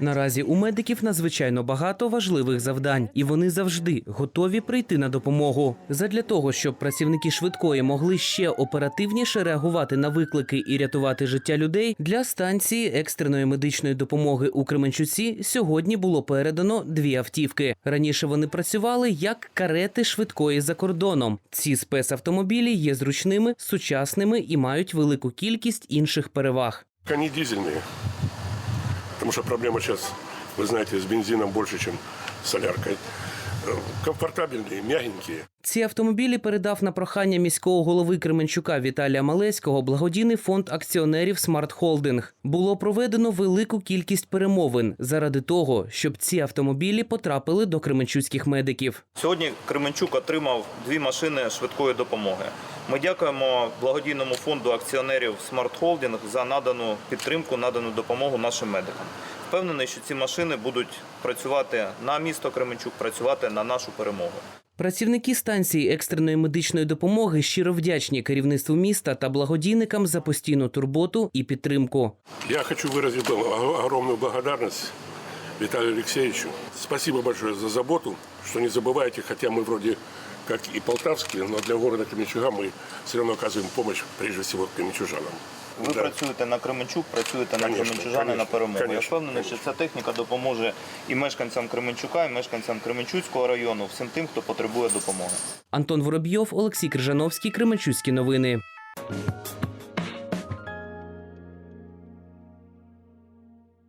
Наразі у медиків надзвичайно багато важливих завдань, і вони завжди готові прийти на допомогу. Задля того, щоб працівники швидкої могли ще оперативніше реагувати на виклики і рятувати життя людей, для станції екстреної медичної допомоги у Кременчуці сьогодні було передано дві автівки. Раніше вони працювали як карети швидкої за кордоном. Ці спецавтомобілі є зручними, сучасними і мають велику кількість інших переваг. Они дизельные. Потому что проблема сейчас, вы знаете, с бензином больше, чем с соляркой. Э, Комфортабельные, мягенькие. Ці автомобілі передав на прохання міського голови Кременчука Віталія Малецького благодійний фонд акціонерів Смарт Холдинг. Було проведено велику кількість перемовин заради того, щоб ці автомобілі потрапили до кременчуцьких медиків. Сьогодні Кременчук отримав дві машини швидкої допомоги. Ми дякуємо благодійному фонду акціонерів Holding за надану підтримку, надану допомогу нашим медикам. Впевнений, що ці машини будуть працювати на місто Кременчук, працювати на нашу перемогу. Працівники станції екстреної медичної допомоги щиро вдячні керівництву міста та благодійникам за постійну турботу і підтримку. Я хочу выразить ог- огромную благодарность Виталию Алексеевичу. Спасибо большое за заботу, что не забываете, хотя мы вроде как и полтавские, но для города Кременчуга мы все равно оказываем помощь прежде всего кременчужанам. Ви Да. працюєте на Кременчук, працюєте на Конечно, Кременчужани на конечно, перемогу. Я конечно, впевнений, що ця техніка допоможе і мешканцям Кременчука, і мешканцям Кременчуцького району, всім тим, хто потребує допомоги. Антон Воробйов, Олексій Крижановський, Кременчуцькі новини.